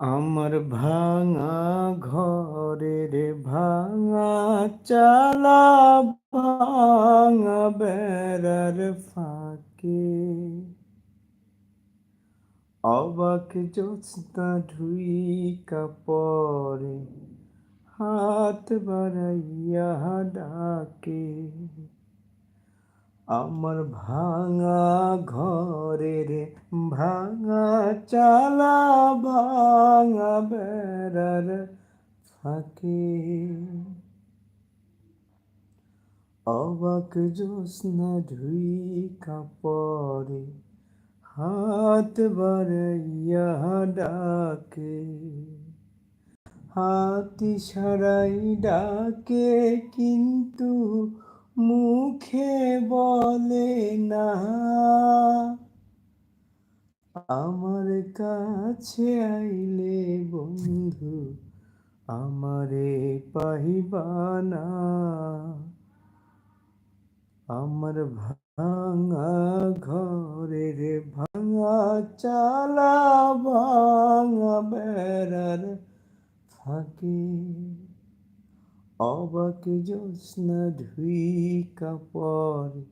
আমার ভাঙা ঘরের ভাঙা চালা ভাঙা বেড়ার ফাঁকে। অবাক জ্যোৎস্না ঢুইকা পরে হাত বাড়াইয়া আমার ভাঙা ঘরের ভাঙা চালা ভাঙা বেড়ার ফাঁকে। অবাক জ্যোৎস্না ধুই কাপড়ে হাত বাড়াইয়া ডাকে। হাতি সারাই ডাকে কিন্তু মুখে বলে না। আমার কাছে আইলে বন্ধু, আমারে পাহিবানা আমার ভাঙা ঘরের ভাঙা চালা ভাঙা বেড়ার ফাঁকে অবাক জ্যোৎস্না ঢুইকা পরে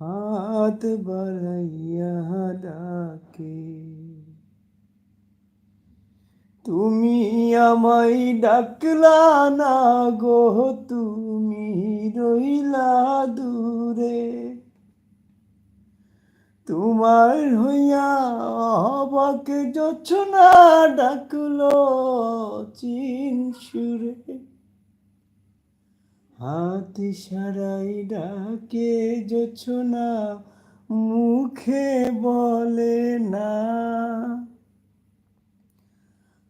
হাত বাড়াইয়া ডাকে। তুমি আমাই ডাকলা না গো, তুমি রইলা দূরে। তোমার হইয়া অবাক না ডাকলো চিন সুরে হাতি সারাই ডাকে না মুখে বলে না।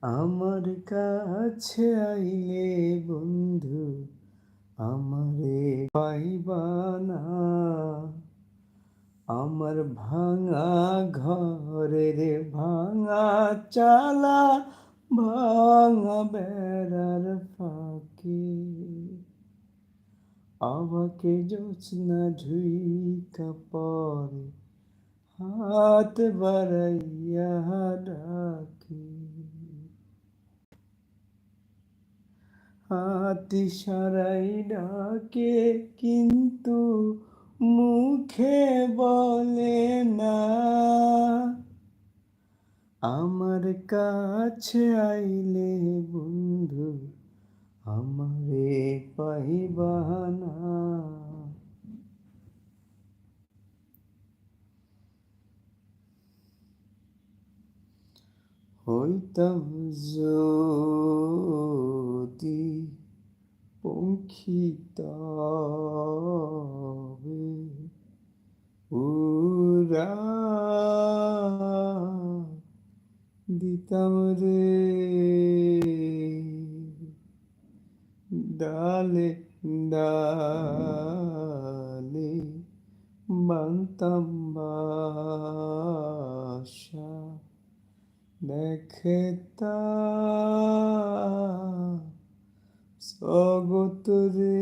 আমার কাছে আইলে বন্ধু, আমারে পাইবানা আমার ভাঙা ঘরের ভাঙা চালা, ভাঙা বেড়ার ফাঁকে। আমাকে জোৎস্না ঝুইকা পরে, হাত বাড়াইয়া ডাকে। হাতি সারাই ডাকে, কিন্তু মুখে বলে না। আমার কাছে আইলে বন্ধু আমারে পাইবানা হইতাম যদি পঙ্খী উরা দিতাম রে ডালে ডালে বান্তাম বাসা দেখে তা স্বগত রে।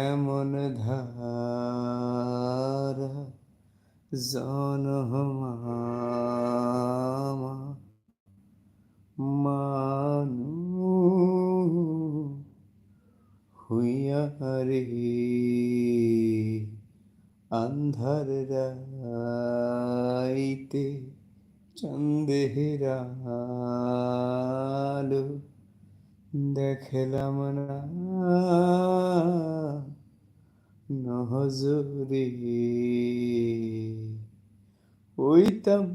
এমন ধারা জনমামা আন্ধার রাইতে চন্দেহের আলো দেখলাম না। নহজরে হইতাম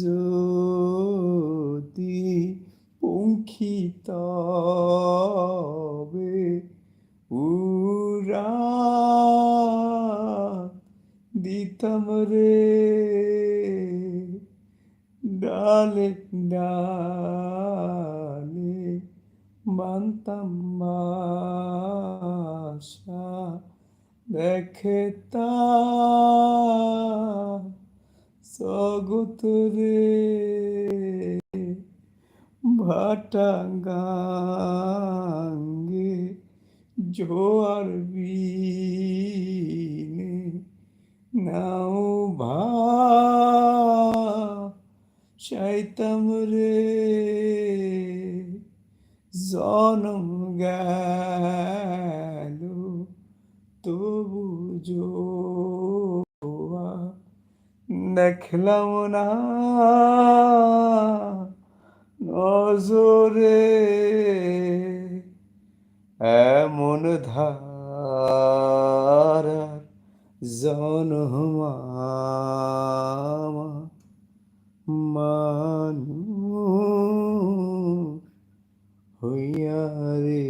যদি পঙ্খী দিতাম রে ডালে ডালে বান্তাম বাসা দেখে সগত রে ভাটা গাঙ্গে জোয়ার বিনে চাইতাম রে জনম গেল তবু দেখলাম না। নজরে এমন ধারার জনমামা মানু হইয়া রে